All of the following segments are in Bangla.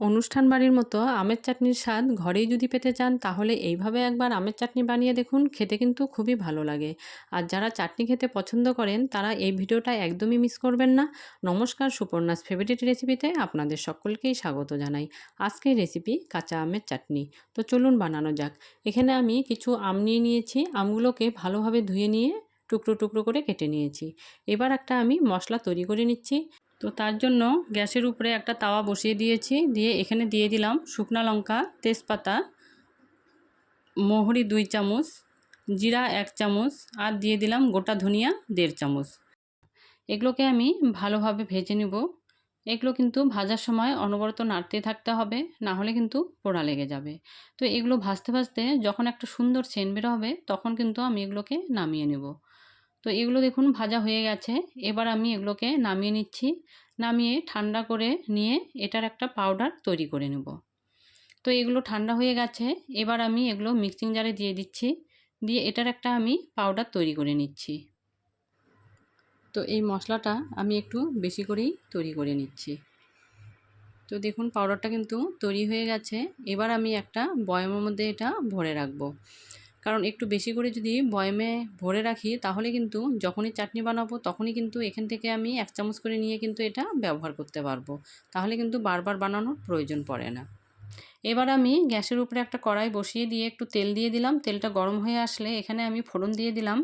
অনুষ্ঠান বাড়ির মতো আমের চাটনির স্বাদ ঘরেই যদি পেতে চান, তাহলে এইভাবে একবার আমের চাটনি বানিয়ে দেখুন, খেতে কিন্তু খুবই ভালো লাগে। আর যারা চাটনি খেতে পছন্দ করেন, তারা এই ভিডিওটা একদমই মিস করবেন না। নমস্কার, সুপর্ণাস ফেভারিট রেসিপিতে আপনাদের সকলকেই স্বাগত জানাই। আজকের রেসিপি কাঁচা আমের চাটনি। তো চলুন বানানো যাক। এখানে আমি কিছু আম নিয়ে নিয়েছি। আমগুলোকে ভালোভাবে ধুয়ে নিয়ে টুকরো টুকরো করে কেটে নিয়েছি। এবার একটা আমি মশলা তৈরি করে নিচ্ছি। তো তার জন্য গ্যাসের উপরে একটা তাওয়া বসিয়ে দিয়েছি, দিয়ে এখানে দিয়ে দিলাম শুকনো লঙ্কা, তেজপাতা, মহরি দুই চামচ, জিরা এক চামচ, আর দিয়ে দিলাম গোটা ধনিয়া দেড় চামচ। এগুলোকে আমি ভালোভাবে ভেজে নেব। এগুলো কিন্তু ভাজার সময় অনবরত নাড়তে থাকতে হবে, না হলে কিন্তু পোড়া লেগে যাবে। তো এগুলো ভাজতে ভাজতে যখন একটা সুন্দর সেন বেরো হবে, তখন কিন্তু আমি এগুলোকে নামিয়ে নেব। তো এগুলো দেখুন ভাজা হয়ে গেছে। এবার আমি এগুলোকে নামিয়ে নিচ্ছি। নামিয়ে ঠান্ডা করে নিয়ে এটার একটা পাউডার তৈরি করে নেব। তো এগুলো ঠান্ডা হয়ে গেছে। এবার আমি এগুলো মিক্সিং জারে দিয়ে দিচ্ছি। দিয়ে এটার একটা আমি পাউডার তৈরি করে নিচ্ছি। তো এই মশলাটা আমি একটু বেশি করেই তৈরি করে নিচ্ছি। তো দেখুন পাউডারটা কিন্তু তৈরি হয়ে গেছে। এবার আমি একটা বয়মের মধ্যে এটা ভরে রাখব। কারণ একটু বেশি করে যদি বয়মে ভরে রাখি, তাহলে কিন্তু যখনই চাটনি বানাবো, তখনই কিন্তু এখান থেকে আমি এক চামচ করে নিয়ে কিন্তু এটা ব্যবহার করতে পারব। তাহলে কিন্তু বারবার বানানোর প্রয়োজন পড়ে না। এবার আমি গ্যাসের উপরে একটা কড়াই বসিয়ে দিয়ে একটু তেল দিয়ে দিলাম। তেলটা গরম হয়ে আসলে এখানে আমি ফোড়ন দিয়ে দিলাম।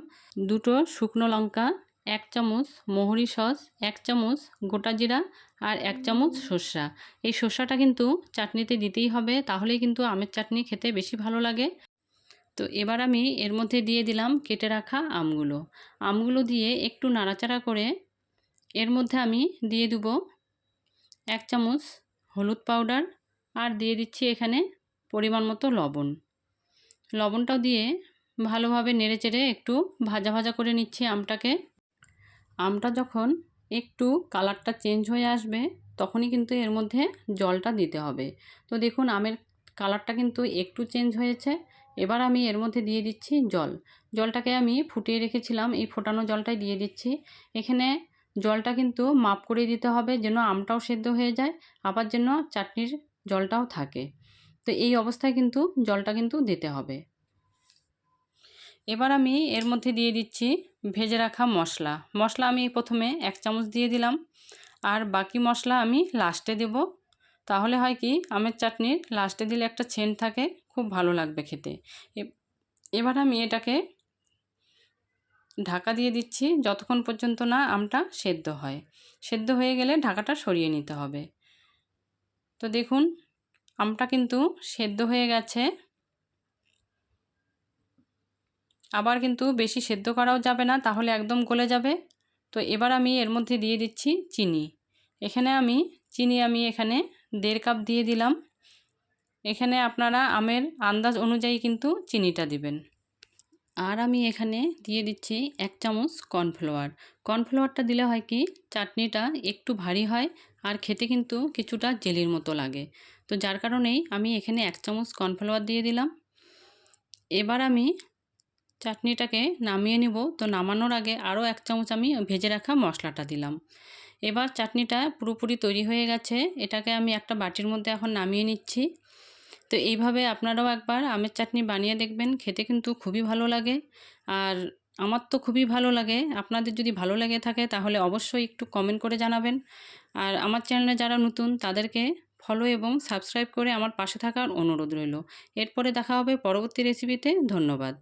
দুটো শুকনো লঙ্কা, এক চামচ মহরি সস, এক চামচ গোটা জিরা আর এক চামচ সর্ষা। এই সর্ষাটা কিন্তু চাটনিতে দিতেই হবে, তাহলেই কিন্তু আমের চাটনি খেতে বেশি ভালো লাগে। তো এবার আমি এর মধ্যে দিয়ে দিলাম কেটে রাখা আমগুলো। আমগুলো দিয়ে একটু নাড়াচাড়া করে এর মধ্যে আমি দিয়ে দেব এক চামচ হলুদ পাউডার আর দিয়ে দিচ্ছি এখানে পরিমাণ মতো লবণ। লবণটাও দিয়ে ভালোভাবে নেড়ে চেড়ে একটু ভাজা ভাজা করে নিচ্ছি আমটাকে। আমটা যখন একটু কালারটা চেঞ্জ হয়ে আসবে তখনই কিন্তু এর মধ্যে জলটা দিতে হবে। তো দেখুন, আমের কালারটা কিন্তু একটু চেঞ্জ হয়েছে। এবার আমি এর মধ্যে দিয়ে দিচ্ছি জল। জলটাকে আমি ফুটিয়ে রেখেছিলাম, এই ফোটানো জলটাই দিয়ে দিচ্ছি। এখানে জলটা কিন্তু মাপ করে দিতে হবে যেন আমটাও সেদ্ধ হয়ে যায়, আবার যেন চাটনির জলটাও থাকে। তো এই অবস্থায় কিন্তু জলটা কিন্তু দিতে হবে। এবার আমি এর মধ্যে দিয়ে দিচ্ছি ভেজে রাখা মশলা। মশলা আমি প্রথমে এক চামচ দিয়ে দিলাম। আর বাকি মশলা আমি লাস্টে দেব। তাহলে হয় কি, আমের চাটনির লাস্টে দিলে একটা ছেন থাকে খুব ভালো লাগবে খেতে। এবার আমি এটাকে ঢাকা দিয়ে দিচ্ছি যতক্ষণ পর্যন্ত না আমটা সেদ্ধ হয়। সেদ্ধ হয়ে গেলে ঢাকাটা সরিয়ে নিতে হবে। তো দেখুন, আমটা কিন্তু সেদ্ধ হয়ে গেছে। আবার কিন্তু বেশি সেদ্ধ করাও যাবে না, তাহলে একদম গলে যাবে। তো এবার আমি এর মধ্যে দিয়ে দিচ্ছি চিনি। এখানে আমি, চিনি আমি এখানে দেড় কাপ দিয়ে দিলাম। এখানে আপনারা আমের আন্দাজ অনুযায়ী কিন্তু চিনিটা দিবেন। আর আমি এখানে দিয়ে দিচ্ছি এক চামচ কর্নফ্লাওয়ার। কর্নফ্লাওয়ারটা দিলে হয় কি, চাটনিটা একটু ভারী হয় আর খেতে কিন্তু কিছুটা জেলির মতো লাগে। তো যার কারণেই আমি এখানে এক চামচ কর্নফ্লাওয়ার দিয়ে দিলাম। এবার আমি চাটনিটাকে নামিয়ে নিব। তো নামানোর আগে আরও এক চামচ আমি ভেজে রাখা মশলাটা দিলাম। এবার চাটনিটা পুরোপুরি তৈরি হয়ে গেছে। এটাকে আমি একটা বাটির মধ্যে এখন নামিয়ে নিচ্ছি। তো এইভাবে আপনারাও একবার আমের চাটনি বানিয়ে দেখবেন, খেতে কিন্তু খুবই ভালো লাগে। আর আমার তো খুবই ভালো লাগে, আপনাদের যদি ভালো লেগে থাকে তাহলে অবশ্যই একটু কমেন্ট করে জানাবেন। আর আমার চ্যানেলে যারা নতুন তাদেরকে ফলো এবং সাবস্ক্রাইব করে আমার পাশে থাকার অনুরোধ রইল। এরপরে দেখা হবে পরবর্তী রেসিপিতে ধন্যবাদ।